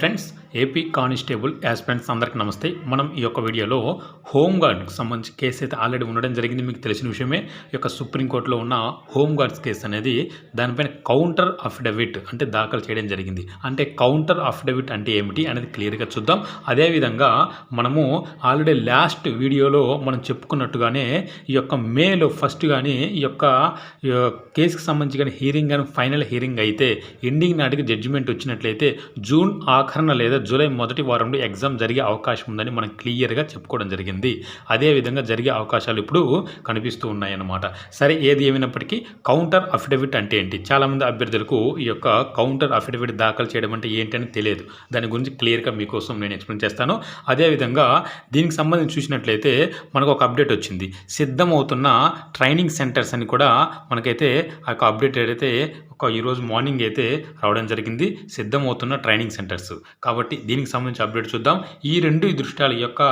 Friends AP constable aspirants అందరికీ నమస్తే. మనం ఈ యొక్క వీడియోలో హోమ్ గార్డ్కి సంబంధించి కేసు అయితే ఆల్రెడీ ఉండడం జరిగింది. మీకు తెలిసిన విషయమే ఈ యొక్క సుప్రీంకోర్టులో ఉన్న హోమ్ గార్డ్స్ కేసు అనేది దానిపైన కౌంటర్ అఫిడవిట్ అంటే దాఖలు చేయడం జరిగింది. అంటే కౌంటర్ అఫిడవిట్ అంటే ఏమిటి అనేది క్లియర్గా చూద్దాం. అదేవిధంగా మనము ఆల్రెడీ లాస్ట్ వీడియోలో మనం చెప్పుకున్నట్టుగానే ఈ యొక్క మేలో ఫస్ట్ కానీ ఈ యొక్క కేసుకి సంబంధించి కానీ హీరింగ్ కానీ ఫైనల్ హీరింగ్ అయితే ఎండింగ్ నాటికి జడ్జిమెంట్ వచ్చినట్లయితే జూన్ ఆ ఆఖరణ లేదా జూలై మొదటి వారంలో ఎగ్జామ్ జరిగే అవకాశం ఉందని మనం క్లియర్గా చెప్పుకోవడం జరిగింది. అదేవిధంగా జరిగే అవకాశాలు ఇప్పుడు కనిపిస్తూ ఉన్నాయన్నమాట. సరే ఏది ఏమైనప్పటికీ కౌంటర్ అఫిడవిట్ అంటే ఏంటి? చాలామంది అభ్యర్థులకు ఈ యొక్క కౌంటర్ అఫిడవిట్ దాఖలు చేయడం అంటే ఏంటని తెలియదు. దాని గురించి క్లియర్గా మీకోసం నేను ఎక్స్ప్లెయిన్ చేస్తాను. అదేవిధంగా దీనికి సంబంధించి చూసినట్లయితే మనకు ఒక అప్డేట్ వచ్చింది. సిద్ధమవుతున్న ట్రైనింగ్ సెంటర్స్ అని కూడా మనకైతే ఆ యొక్క అప్డేట్ ఏదైతే ఒక ఈరోజు మార్నింగ్ అయితే రావడం జరిగింది. సిద్ధమవుతున్న ట్రైనింగ్ సెంటర్స్. కాబట్టి దీనికి సంబంధించి అప్డేట్ చూద్దాం. ఈ రెండు దృష్టాలు ఈ యొక్క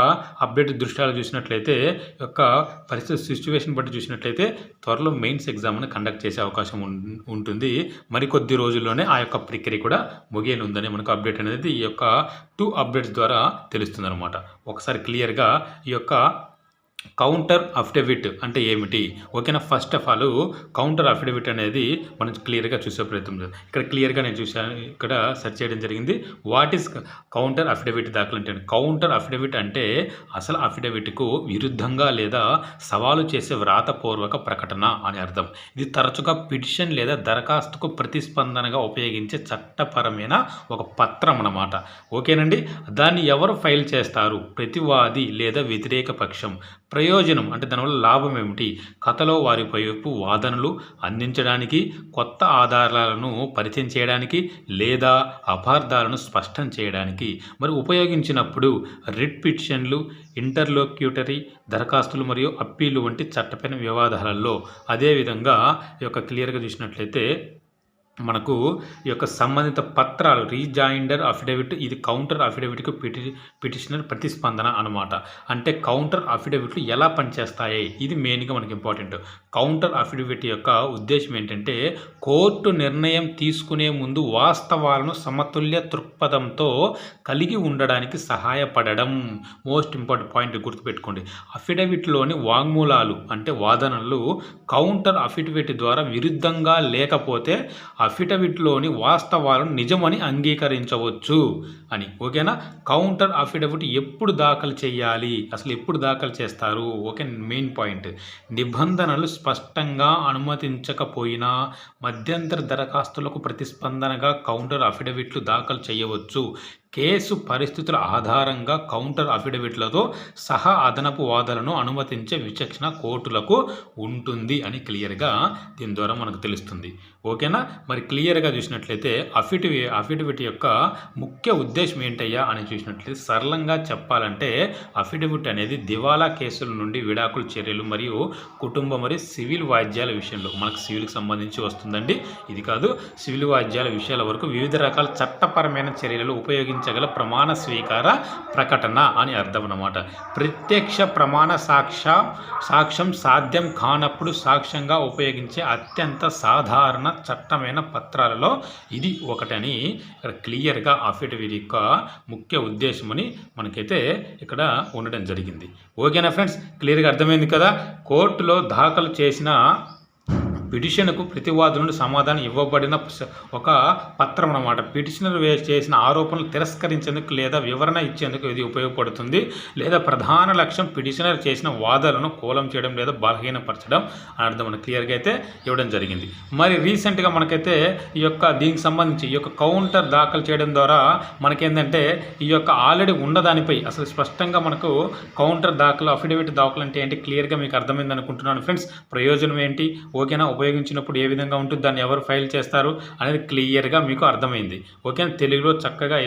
అప్డేట్ దృష్టాలు చూసినట్లయితే యొక్క పరిస్థితి సిచ్యువేషన్ బట్టి చూసినట్లయితే త్వరలో మెయిన్స్ ఎగ్జామ్ని కండక్ట్ చేసే అవకాశం ఉం- ఉంటుంది. మరికొద్ది రోజుల్లోనే ఆ యొక్క ప్రక్రియ కూడా ముగియనుందని మనకు అప్డేట్ అనేది ఈ యొక్క టూ అప్డేట్స్ ద్వారా తెలుస్తుందన్నమాట. ఒకసారి క్లియర్గా ఈ యొక్క కౌంటర్ అఫిడవిట్ అంటే ఏమిటి? ఓకేనా? First of all counter affidavit అనేది మనం క్లియర్గా చూసే ప్రయత్నం లేదు ఇక్కడ క్లియర్గా నేను చూశాను. ఇక్కడ సెర్చ్ చేయడం జరిగింది. వాట్ ఈస్ కౌంటర్ అఫిడవిట్ దాఖలు అంటే కౌంటర్ అఫిడవిట్ అంటే అసలు అఫిడవిట్కు విరుద్ధంగా లేదా సవాలు చేసే వ్రాతపూర్వక ప్రకటన అని అర్థం. ఇది తరచుగా పిటిషన్ లేదా దరఖాస్తుకు ప్రతిస్పందనగా ఉపయోగించే చట్టపరమైన ఒక పత్రం అన్నమాట. ఓకేనండి? దాన్ని ఎవరు ఫైల్ చేస్తారు? ప్రతివాది లేదా వ్యతిరేక పక్షం. ప్రయోజనం అంటే దానివల్ల లాభం ఏమిటి? కథలో వారి వైపు వాదనలు అందించడానికి కొత్త ఆధారాలను పరిచయం చేయడానికి లేదా అపార్థాలను స్పష్టం చేయడానికి. మరి ఉపయోగించినప్పుడు రిట్ పిటిషన్లు ఇంటర్లోక్యూటరీ దరఖాస్తులు మరియు అప్పీలు వంటి చట్టపైన వివాదాలలో అదేవిధంగా ఈ యొక్క క్లియర్గా చూసినట్లయితే మనకు ఈ యొక్క సంబంధిత పత్రాలు రీజాయిండర్ అఫిడవిట్ ఇది కౌంటర్ అఫిడవిట్కు పిటి పిటిషనర్ ప్రతిస్పందన అనమాట అంటే కౌంటర్ అఫిడవిట్లు ఎలా పనిచేస్తాయి? ఇది మెయిన్గా మనకి ఇంపార్టెంట్. కౌంటర్ అఫిడవిట్ యొక్క ఉద్దేశం ఏంటంటే కోర్టు నిర్ణయం తీసుకునే ముందు వాస్తవాలను సమతుల్య దృక్పథంతో కలిగి ఉండడానికి సహాయపడడం మోస్ట్ ఇంపార్టెంట్ పాయింట్ గుర్తుపెట్టుకోండి. అఫిడవిట్లోని వాంగ్మూలాలు అంటే వాదనలు కౌంటర్ అఫిడవిట్ ద్వారా విరుద్ధంగా లేకపోతే అఫిడవిట్లోని వాస్తవాలను నిజమని అంగీకరించవచ్చు అని. ఓకేనా? కౌంటర్ అఫిడవిట్ ఎప్పుడు దాఖలు చేయాలి? అసలు ఎప్పుడు దాఖలు చేస్తారు? Okay main point. నిబంధనలు స్పష్టంగా అనుమతించకపోయినా మధ్యంతర దరఖాస్తులకు ప్రతిస్పందనగా కౌంటర్ అఫిడవిట్లు దాఖలు చేయవచ్చు. కేసు పరిస్థితుల ఆధారంగా కౌంటర్ అఫిడవిట్లతో సహా అదనపు వాదనను అనుమతించే విచక్షణ కోర్టులకు ఉంటుంది అని క్లియర్గా దీని ద్వారా మనకు తెలుస్తుంది. ఓకేనా? మరి క్లియర్గా చూసినట్లయితే అఫిడవి అఫిడవిట్ యొక్క ముఖ్య ఉద్దేశం ఏంటయ్యా అని చూసినట్లయితే సరళంగా చెప్పాలంటే అఫిడవిట్ అనేది దివాలా కేసుల నుండి విడాకుల చర్యలు మరియు కుటుంబ మరియు సివిల్ వాయిద్యాల విషయంలో మనకు సివిల్కి సంబంధించి వస్తుందండి. ఇది కాదు సివిల్ వాయిద్యాల విషయాల వరకు వివిధ రకాల చట్టపరమైన చర్యలు ఉపయోగించగల ప్రమాణ స్వీకార ప్రకటన అని అర్థం అన్నమాట ప్రత్యక్ష ప్రమాణ సాక్ష సాక్ష్యం సాధ్యం కానప్పుడు సాక్ష్యంగా ఉపయోగించే అత్యంత సాధారణ చట్టమైన పత్రాలలో ఇది ఒకటని ఇక్కడ క్లియర్గా అఫిడవిట్ యొక్క ముఖ్య ఉద్దేశమని మనకైతే ఇక్కడ ఉండడం జరిగింది. ఓకేనా ఫ్రెండ్స్? క్లియర్గా అర్థమైంది కదా? కోర్టులో దాఖలు చేసిన పిటిషన్కు ప్రతివాదు నుండి సమాధానం ఇవ్వబడిన ఒక పత్రం అన్నమాట పిటిషనర్ చేసిన ఆరోపణలు తిరస్కరించేందుకు లేదా వివరణ ఇచ్చేందుకు ఇది ఉపయోగపడుతుంది. లేదా ప్రధాన లక్ష్యం పిటిషనర్ చేసిన వాదనలను కూలం చేయడం లేదా బలహీనపరచడం అని అర్థం మనకు క్లియర్గా అయితే ఇవ్వడం జరిగింది. మరి రీసెంట్గా మనకైతే ఈ యొక్క దీనికి సంబంధించి ఈ యొక్క కౌంటర్ దాఖలు చేయడం ద్వారా మనకేంటంటే ఈ యొక్క ఆల్రెడీ ఉన్నదానిపై అసలు స్పష్టంగా మనకు కౌంటర్ దాఖలు అఫిడవిట్ దాఖలు అంటే ఏంటి క్లియర్గా మీకు అర్థమైంది అనుకుంటున్నాను ఫ్రెండ్స్ ప్రయోజనం ఏంటి? ఓకేనా? ఉపయోగించినప్పుడు ఏ విధంగా ఉంటుంది దాన్ని ఎవరు ఫైల్ చేస్తారు అనేది క్లియర్గా మీకు అర్థమైంది. ఓకే? తెలుగులో చక్కగా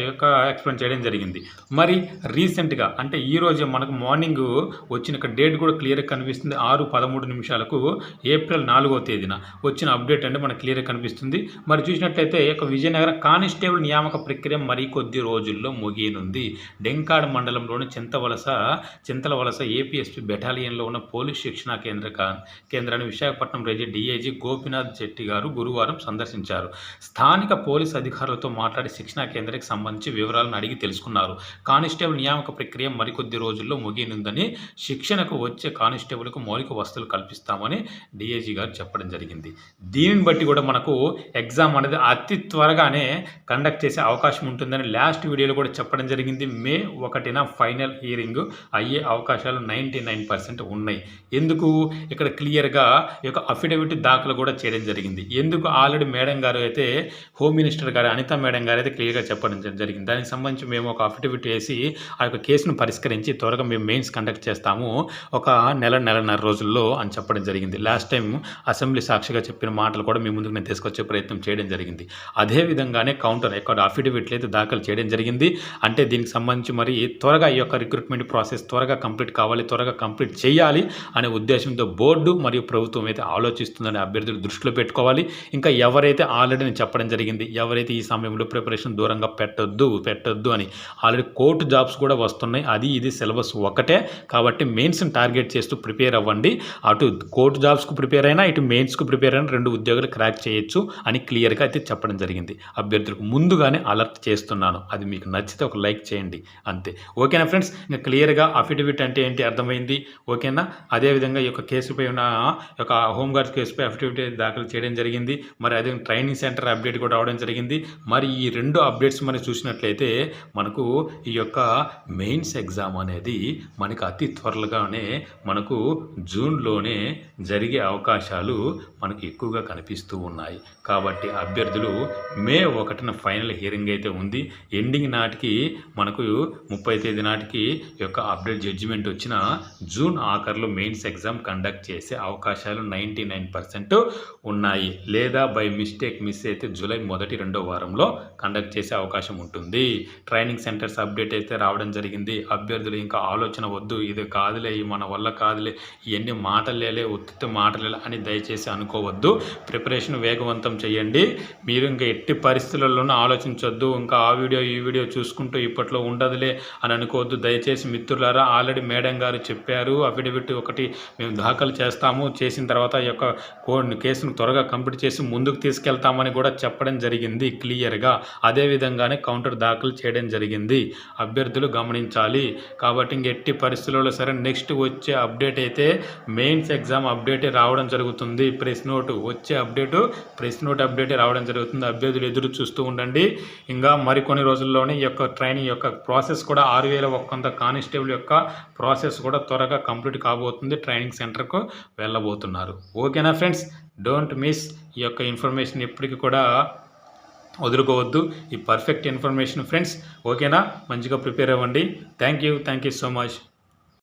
ఎక్స్ప్లెయిన్ చేయడం జరిగింది. మరి రీసెంట్గా అంటే ఈ రోజే మనకు మార్నింగ్ వచ్చిన డేట్ కూడా క్లియర్గా కనిపిస్తుంది. ఆరు పదమూడు నిమిషాలకు ఏప్రిల్ నాలుగో తేదీన వచ్చిన అప్డేట్ అంటే మనకు క్లియర్గా కనిపిస్తుంది. మరి చూసినట్లయితే ఒక యొక్క విజయనగరం కానిస్టేబుల్ నియామక ప్రక్రియ మరికొద్ది రోజుల్లో ముగియనుంది. డెంకాడ్ మండలంలోని చింతవలస చింతల వలస ఏపీఎస్పీ బెటాలియన్లో ఉన్న పోలీస్ శిక్షణా కేంద్ర కేంద్రాన్ని Visakhapatnam range DI DIG Gopinath Jetti గారు గురువారం సందర్శించారు. స్థానిక పోలీస్ అధికారులతో మాట్లాడి శిక్షణా కేంద్రానికి సంబంధించి వివరాలను అడిగి తెలుసుకున్నారు. కానిస్టేబుల్ నియామక ప్రక్రియ మరికొద్ది రోజుల్లో ముగియనుందని శిక్షణకు వచ్చే కానిస్టేబుల్కు మౌలిక వసతులు కల్పిస్తామని డిఐజీ గారు చెప్పడం జరిగింది. దీనిని బట్టి కూడా మనకు ఎగ్జామ్ అనేది అతి త్వరగానే కండక్ట్ చేసే అవకాశం ఉంటుందని లాస్ట్ వీడియోలో కూడా చెప్పడం జరిగింది. మే ఒకటిన ఫైనల్ హియరింగ్ అయ్యే అవకాశాలు నైంటీ నైన్ పర్సెంట్ ఉన్నాయి. ఎందుకు? ఇక్కడ క్లియర్గా ఈ యొక్క అఫిడవిట్ దాఖలు కూడా చేయడం జరిగింది. ఎందుకు ఆల్రెడీ మేడం గారు అయితే హోమ్ మినిస్టర్ గారు అనిత మేడం గారు అయితే క్లియర్గా చెప్పడం జరిగింది. దానికి సంబంధించి మేము ఒక అఫిడవిట్ వేసి ఆ యొక్క కేసును పరిష్కరించి త్వరగా మేము మెయిన్స్ కండక్ట్ చేస్తాము. ఒక నెల నెలన్నర రోజుల్లో అని చెప్పడం జరిగింది. లాస్ట్ టైం అసెంబ్లీ సాక్షిగా చెప్పిన మాటలు కూడా మీ ముందుకు నేను తీసుకొచ్చే ప్రయత్నం చేయడం జరిగింది. అదే విధంగానే కౌంటర్ ఎక్కడ అఫిడవిట్లు అయితే దాఖలు చేయడం జరిగింది. అంటే దీనికి సంబంధించి మరి త్వరగా ఈ యొక్క రిక్రూట్మెంట్ ప్రాసెస్ త్వరగా కంప్లీట్ కావాలి త్వరగా కంప్లీట్ చేయాలి అనే ఉద్దేశంతో బోర్డు మరియు ప్రభుత్వం అయితే ఆలోచిస్తుందని అభ్యర్థులు దృష్టిలో పెట్టుకోవాలి. ఇంకా ఎవరైతే ఆల్రెడీ నేను చెప్పడం జరిగింది ఎవరైతే ఈ సమయంలో ప్రిపరేషన్ దూరంగా పెట్టొద్దు పెట్టొద్దు అని ఆల్రెడీ కోర్టు జాబ్స్ కూడా వస్తున్నాయి. అది ఇది సిలబస్ ఒకటే. కాబట్టి మెయిన్స్ని టార్గెట్ చేస్తూ ప్రిపేర్ అవ్వండి. అటు కోర్టు జాబ్స్కు ప్రిపేర్ అయినా ఇటు మెయిన్స్కు ప్రిపేర్ అయినా రెండు ఉద్యోగాలు క్రాక్ చేయొచ్చు అని క్లియర్గా అయితే చెప్పడం జరిగింది. అభ్యర్థులకు ముందుగానే అలర్ట్ చేస్తున్నాను. అది మీకు నచ్చితే ఒక లైక్ చేయండి. అంతే. ఓకేనా ఫ్రెండ్స్? ఇంకా క్లియర్గా అఫిడవిట్ అంటే ఏంటి అర్థమైంది? ఓకేనా? అదేవిధంగా ఈ యొక్క కేసుపై ఉన్న యొక్క హోంగార్డ్స్ కేసుపై అఫిడవిట్ దాఖలు చేయడం జరిగింది. మరి అదే ట్రైనింగ్ సెంటర్ అప్డేట్ కూడా రావడం జరిగింది. మరి ఈ రెండు అప్డేట్స్ మనం చూసినట్లయితే మనకు ఈ యొక్క మెయిన్స్ ఎగ్జామ్ అనేది మనకు అతి త్వరలోనే మనకు జూన్లోనే జరిగే అవకాశాలు మనకు ఎక్కువగా కనిపిస్తూ ఉన్నాయి. కాబట్టి అభ్యర్థులు మే ఒకటిన ఫైనల్ హియరింగ్ అయితే ఉంది. ఎండింగ్ నాటికి మనకు ముప్పై తేదీ నాటికి ఈ యొక్క అప్డేట్ జడ్జిమెంట్ వచ్చిన జూన్ ఆఖరిలో మెయిన్స్ ఎగ్జామ్ కండక్ట్ చేసే అవకాశాలు నైంటీ నైన్ పర్సెంట్ ఉన్నాయి. లేదా బై మిస్టేక్ మిస్ అయితే జూలై మొదటి రెండో వారంలో కండక్ట్ చేసే అవకాశం ఉంటుంది. ట్రైనింగ్ సెంటర్స్ అప్డేట్ అయితే రావడం జరిగింది. అభ్యర్థులు ఇంకా ఆలోచన వద్దు. ఇది కాదులే మన వల్ల కాదులే ఇవన్నీ మాటలేలే ఉత్తి మాటలే అని దయచేసి అనుకోవద్దు. ప్రిపరేషన్ వేగవంతం చేయండి. మీరు ఇంకా ఎట్టి పరిస్థితులలోనూ ఆలోచించొద్దు. ఇంకా ఆ వీడియో ఈ వీడియో చూసుకుంటూ ఇప్పట్లో ఉండదులే అని అనుకోవద్దు. దయచేసి మిత్రులారా ఆల్రెడీ మేడం గారు చెప్పారు. అఫిడవిట్ ఒకటి మేము దాఖలు చేస్తాము. చేసిన తర్వాత ఈ యొక్క కోడ్ కేసును త్వరగా కంప్లీట్ చేసి ముందుకు తీసుకెళ్తామని కూడా చెప్పడం జరిగింది క్లియర్గా. అదేవిధంగానే కౌంటర్ దాఖలు చేయడం జరిగింది. అభ్యర్థులు గమనించాలి. కాబట్టి ఇంక ఎట్టి పరిస్థితుల్లో సరే నెక్స్ట్ వచ్చే అప్డేట్ అయితే మెయిన్స్ ఎగ్జామ్ అప్డేటే రావడం జరుగుతుంది. ప్రెస్ నోటు వచ్చే అప్డేటు ప్రెస్ నోట్ అప్డేటే రావడం జరుగుతుంది. అభ్యర్థులు ఎదురు చూస్తూ ఉండండి. ఇంకా మరికొన్ని రోజుల్లోనే ఈ యొక్క ట్రైనింగ్ యొక్క ప్రాసెస్ కూడా ఆరు వేల ఒక్కొంత కానిస్టేబుల్ యొక్క ప్రాసెస్ కూడా త్వరగా కంప్లీట్ కాబోతుంది. ట్రైనింగ్ సెంటర్కు వెళ్ళబోతున్నారు. ఓకేనా ఫ్రెండ్స్ డోంట్ మిస్ ఈ యొక్క ఇన్ఫర్మేషన్ ఎప్పటికీ కూడా వదులుకోవద్దు. ఈ పర్ఫెక్ట్ ఇన్ఫర్మేషన్ ఫ్రెండ్స్ ఓకేనా మంచిగా ప్రిపేర్ అవ్వండి. Thank you thank you so much